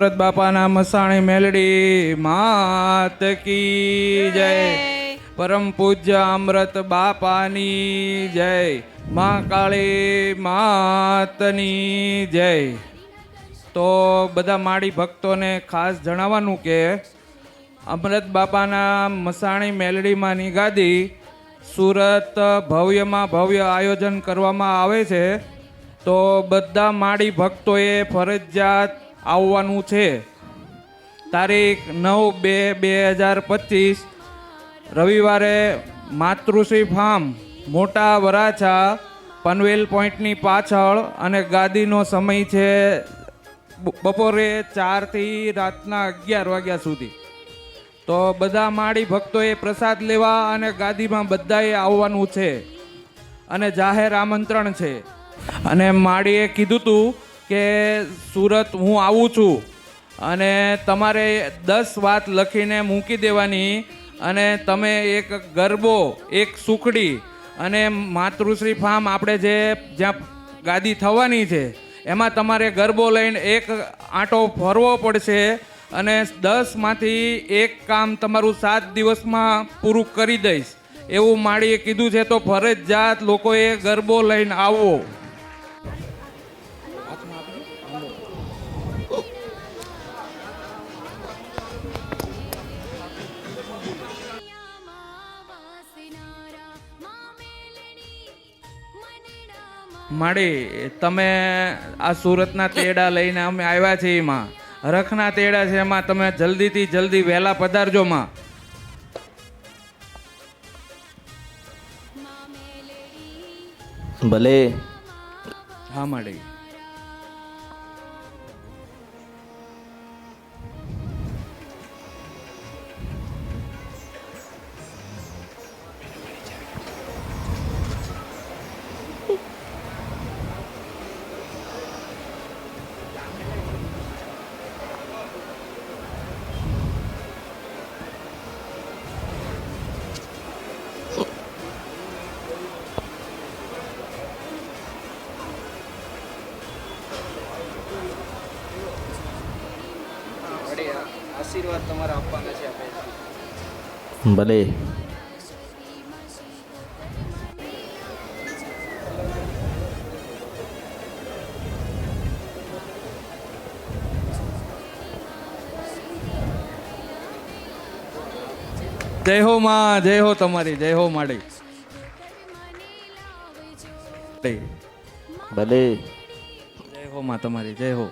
સુરત બાપાના મસાણી મેલડી માત કી જય. પરમ પૂજ્ય અમૃત બાપાની જય. મા કાળી માતની જય. તો બધા માળી ભક્તોને ખાસ જણાવવાનું કે અમૃત બાપાના મસાણી મેલડીમાંની ગાદી સુરત ભવ્યમાં ભવ્ય આયોજન કરવામાં આવે છે. તો બધા માળી ભક્તોએ ફરજિયાત આવવાનું છે. તારીખ નવ બે બે હજાર પચીસ, રવિવારે માતૃશ્રી ફાર્મ, મોટા વરાછા, પનવેલ પોઈન્ટની પાછળ અને ગાદીનો સમય છે બપોરે ચારથી રાતના અગિયાર વાગ્યા સુધી. તો બધા માળી ભક્તોએ પ્રસાદ લેવા અને ગાદીમાં બધાએ આવવાનું છે. અને જાહેર આમંત્રણ છે. અને માળીએ કીધું તું કે સુરત હું આવું છું અને તમારે દસ વાત લખીને મૂકી દેવાની અને તમે એક ગરબો, એક સુખડી અને માતૃશ્રી ફાર્મ આપણે જે જ્યાં ગાદી થવાની છે, એમાં તમારે ગરબો લઈને એક આંટો ફરવો પડશે અને દસમાંથી એક કામ તમારું સાત દિવસમાં પૂરું કરી દઈશ. એવું માળીએ કીધું છે તો ફરજિયાત લોકોએ ગરબો લઈને આવવો માળી તમે આ સુરતના તેડા લઈને અમે આવ્યા છીએ એમાં. રખના તેડા છે એમાં તમે જલ્દીથી જલ્દી વહેલા પધારજો માં. ભલે. હા માળી આશીર્વાદ તમારા આપવાના છે આપણે ભલે. જય હો માં જય હો તમારી જય હો માડી. ભલે. જય હો માં તમારી જય હો.